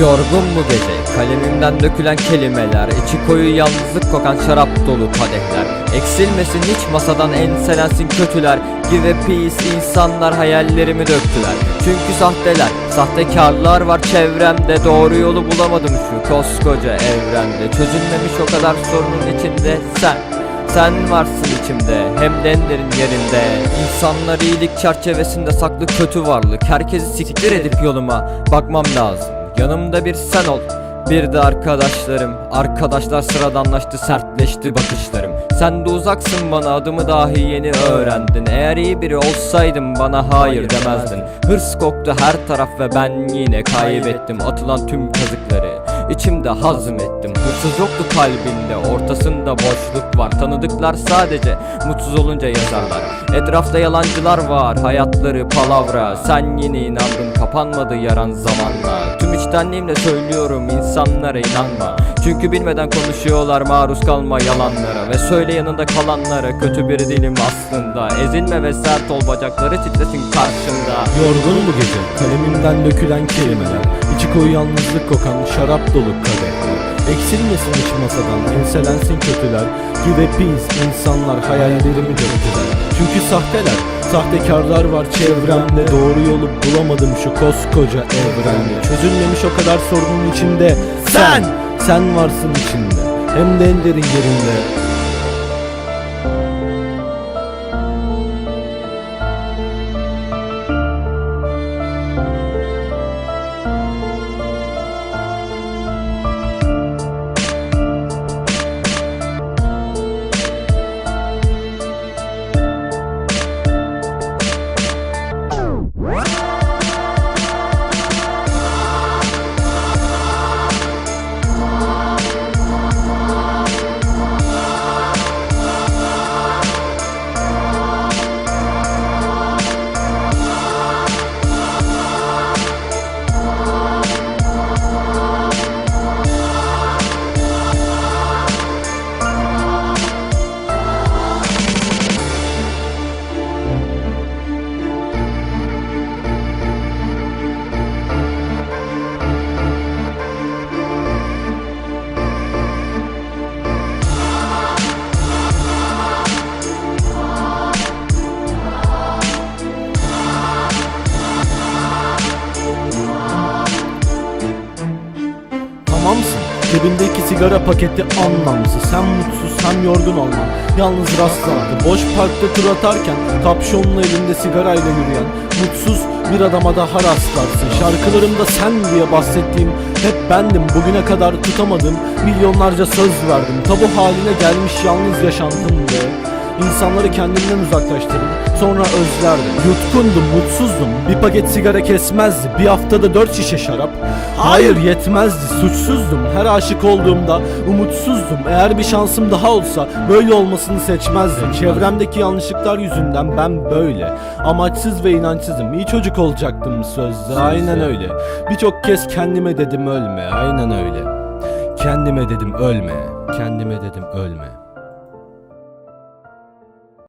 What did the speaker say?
Yorgun bu gece kalemimden dökülen kelimeler içi koyu yalnızlık kokan şarap dolu kadehler. Eksilmesin hiç masadan enselensin kötüler Give peace insanlar hayallerimi döktüler. Çünkü sahteler sahtekarlar var çevremde Doğru yolu bulamadım şu koskoca evrende. Çözülmemiş o kadar sorunun içinde sen sen varsın içimde hem de en derin yerinde. İnsanlar iyilik çerçevesinde saklı kötü varlık Herkesi siktir edip yoluma bakmam lazım Yanımda bir sen ol. Bir de arkadaşlarım. Arkadaşlar sıradanlaştı sertleşti bakışlarım. Sen de uzaksın bana adımı dahi yeni öğrendin. Eğer iyi biri olsaydım bana hayır demezdin. Hırs koktu her taraf ve ben yine kaybettim. Atılan tüm kazıkları İçimde hazmettim. Hırsız yoktu kalbinde Ortasında boşluk var. Tanıdıklar sadece mutsuz olunca yazarlar Etrafta yalancılar var. Hayatları palavra. Sen yine inandın. Kapanmadı yaran zamanla. Tüm içtenliğimle söylüyorum. İnsanlara inanma. Çünkü bilmeden konuşuyorlar. Maruz kalma yalanlara. Ve söyle yanında kalanlara. Kötü biri değilim aslında. Ezilme ve sert ol. Bacakları titresin karşında. Yorgun bu gece. Kalemimden dökülen kelimeler Koyu yalnızlık kokan şarap dolu kadehler Eksilmesin hiç masadan enselensin kötüler. Give peace insanlar hayallerimi döktüler Çünkü sahteler sahtekarlar var çevremde. Doğru yolu bulamadım şu koskoca evrende. Çözülmemiş o kadar sorunun içinde. Sen, sen varsın içinde. Hem de en derin yerinde Cebindeki sigara paketi anlamsız. Sen mutsuz hem yorgun olman. Yalnız rastlandı Boş parkta tur atarken Kapşonlu elinde sigarayla yürüyen Mutsuz bir adama daha rastlarsın. Şarkılarımda sen diye bahsettiğim Hep bendim. Bugüne kadar tutamadım Milyonlarca söz verdim. Tabu haline gelmiş yalnız yaşantım be İnsanları kendimden uzaklaştırdım. Sonra özlerdim. Yutkundum mutsuzdum. Bir paket sigara kesmezdi. Bir haftada dört şişe şarap. Hayır yetmezdi. Suçsuzdum. Her aşık olduğumda umutsuzdum Eğer bir şansım daha olsa Böyle olmasını seçmezdim. Çevremdeki yanlışlıklar yüzünden ben böyle. Amaçsız ve inançsızım. İyi çocuk olacaktım sözde. Aynen öyle. Birçok kez kendime dedim ölme. Aynen öyle. Kendime dedim ölme. Kendime dedim ölme